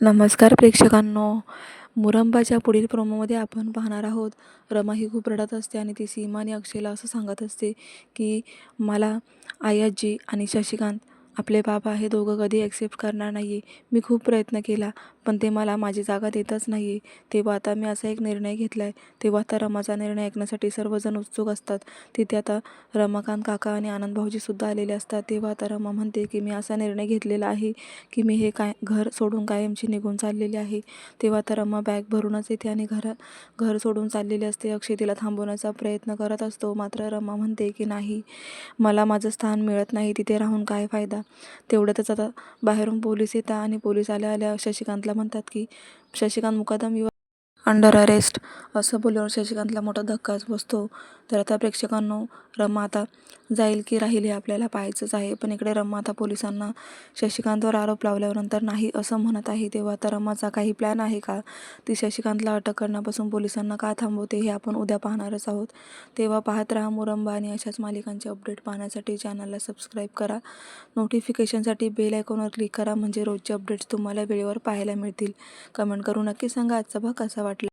नमस्कार प्रेक्षकांनो. मुरंबाच्या पुढील प्रोमोमध्ये आपण पाहणार आहोत. रमा ही खूप रडत असते आणि ती सीमा आणि अक्षयला असं सांगत असते की मला आई आजी आणि शशिकांत आपले बाबा हे दोघं कधी ॲक्सेप्ट करणार नाही आहे मी खूप प्रयत्न केला पण ते मला माझी जागा देतच नाही आहे तेव्हा आता मी असा एक निर्णय घेतला आहे तेव्हा आता रमाचा निर्णय ऐकण्यासाठी सर्वजण उत्सुक असतात. तिथे आता रमाकांत काका आणि आनंद भाऊजीसुद्धा आलेले असतात. तेव्हा आता रमा म्हणते की मी असा निर्णय घेतलेला आहे की मी हे काय घर सोडून कायमची निघून चाललेली आहे. तेव्हा तर रमा बॅग भरूनच येते आणि घरा घर सोडून चाललेली असते. अक्षय तिला थांबवण्याचा प्रयत्न करत असतो. मात्र रमा म्हणते की नाही मला माझं स्थान मिळत नाही. तिथे राहून काय फायदा? तेवढ्यातच आता बाहेरून पोलीस येतात आणि पोलीस आल्या आल्या शशिकांतला म्हणतात की Shashikant Mukadam you under arrest असं बोलल्यावर शशिकांतला मोठा धक्काच बसतो. तर आता प्रेक्षकांनो रमा आता जाईल की राहील हे आपल्याला पाहायचंच आहे. पण इकडे रमा आता पोलिसांना शशिकांतवर आरोप लावल्यानंतर नाही असं म्हणत आहे. तेव्हा आता रमाचा काही प्लॅन आहे का? ती शशिकांतला अटक करण्यापासून पोलिसांना का थांबवते हे आपण उद्या पाहणारच आहोत. तेव्हा पाहत राहा मुरंबा आणि अशाच मालिकांचे अपडेट पाहण्यासाठी चॅनलला सबस्क्राईब करा. नोटिफिकेशनसाठी बेल आयकॉनवर क्लिक करा. म्हणजे रोजचे अपडेट्स तुम्हाला वेळेवर पाहायला मिळतील. कमेंट करून नक्की सांगा. आजचा भाग कसा वाटला?